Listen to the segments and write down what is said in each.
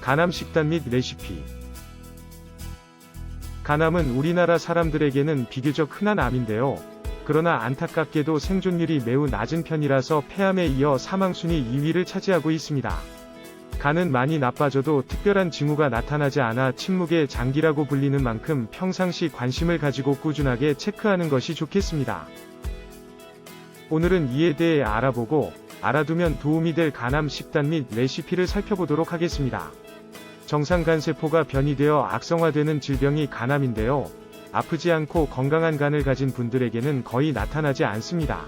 간암 식단 및 레시피 간암은 우리나라 사람들에게는 비교적 흔한 암인데요. 그러나 안타깝게도 생존율이 매우 낮은 편이라서 폐암에 이어 사망순위 2위를 차지하고 있습니다. 간은 많이 나빠져도 특별한 징후가 나타나지 않아 침묵의 장기라고 불리는 만큼 평상시 관심을 가지고 꾸준하게 체크하는 것이 좋겠습니다. 오늘은 이에 대해 알아보고 알아두면 도움이 될 간암 식단 및 레시피를 살펴보도록 하겠습니다. 정상간세포가 변이되어 악성화되는 질병이 간암인데요. 아프지 않고 건강한 간을 가진 분들에게는 거의 나타나지 않습니다.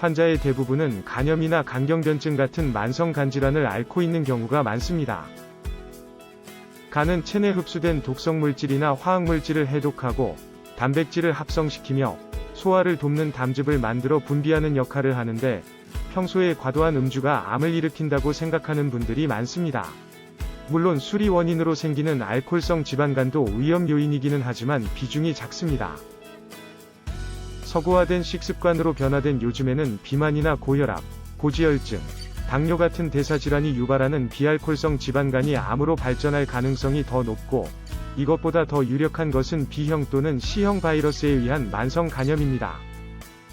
환자의 대부분은 간염이나 간경변증 같은 만성 간질환을 앓고 있는 경우가 많습니다. 간은 체내 흡수된 독성 물질이나 화학 물질을 해독하고 단백질을 합성시키며 소화를 돕는 담즙을 만들어 분비하는 역할을 하는데 평소에 과도한 음주가 암을 일으킨다고 생각하는 분들이 많습니다. 물론 술이 원인으로 생기는 알코올성 지방간도 위험 요인이기는 하지만 비중이 작습니다. 서구화된 식습관으로 변화된 요즘에는 비만이나 고혈압, 고지혈증, 당뇨 같은 대사질환이 유발하는 비알콜성 지방간이 암으로 발전할 가능성이 더 높고, 이것보다 더 유력한 것은 B형 또는 C형 바이러스에 의한 만성 간염입니다.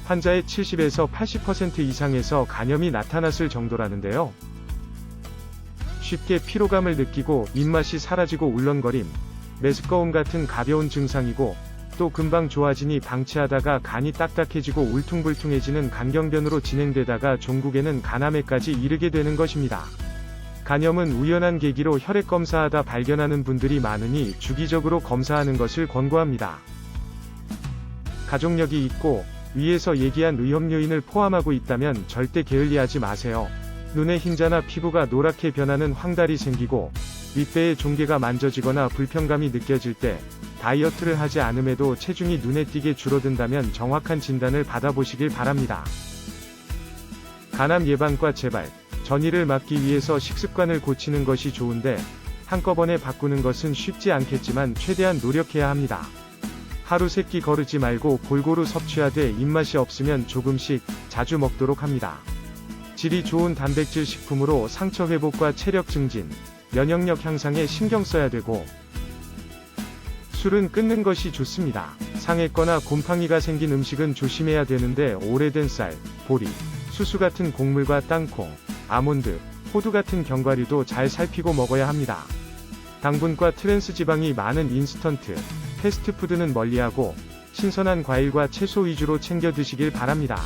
환자의 70에서 80% 이상에서 간염이 나타났을 정도라는데요. 쉽게 피로감을 느끼고 입맛이 사라지고 울렁거림, 메스꺼움 같은 가벼운 증상이고, 또 금방 좋아지니 방치하다가 간이 딱딱해지고 울퉁불퉁해지는 간경변으로 진행되다가 종국에는 간암에까지 이르게 되는 것입니다. 간염은 우연한 계기로 혈액 검사하다 발견하는 분들이 많으니 주기적으로 검사하는 것을 권고합니다. 가족력이 있고 위에서 얘기한 위험 요인을 포함하고 있다면 절대 게을리하지 마세요. 눈의 흰자나 피부가 노랗게 변하는 황달이 생기고 윗배의 종괴가 만져지거나 불편감이 느껴질 때 다이어트를 하지 않음에도 체중이 눈에 띄게 줄어든다면 정확한 진단을 받아보시길 바랍니다. 간암 예방과 재발, 전이를 막기 위해서 식습관을 고치는 것이 좋은데 한꺼번에 바꾸는 것은 쉽지 않겠지만 최대한 노력해야 합니다. 하루 세끼 거르지 말고 골고루 섭취하되 입맛이 없으면 조금씩 자주 먹도록 합니다. 질이 좋은 단백질 식품으로 상처 회복과 체력 증진, 면역력 향상에 신경 써야 되고, 술은 끊는 것이 좋습니다. 상했거나 곰팡이가 생긴 음식은 조심해야 되는데 오래된 쌀, 보리, 수수 같은 곡물과 땅콩, 아몬드, 호두 같은 견과류도 잘 살피고 먹어야 합니다. 당분과 트랜스 지방이 많은 인스턴트, 패스트푸드는 멀리하고 신선한 과일과 채소 위주로 챙겨 드시길 바랍니다.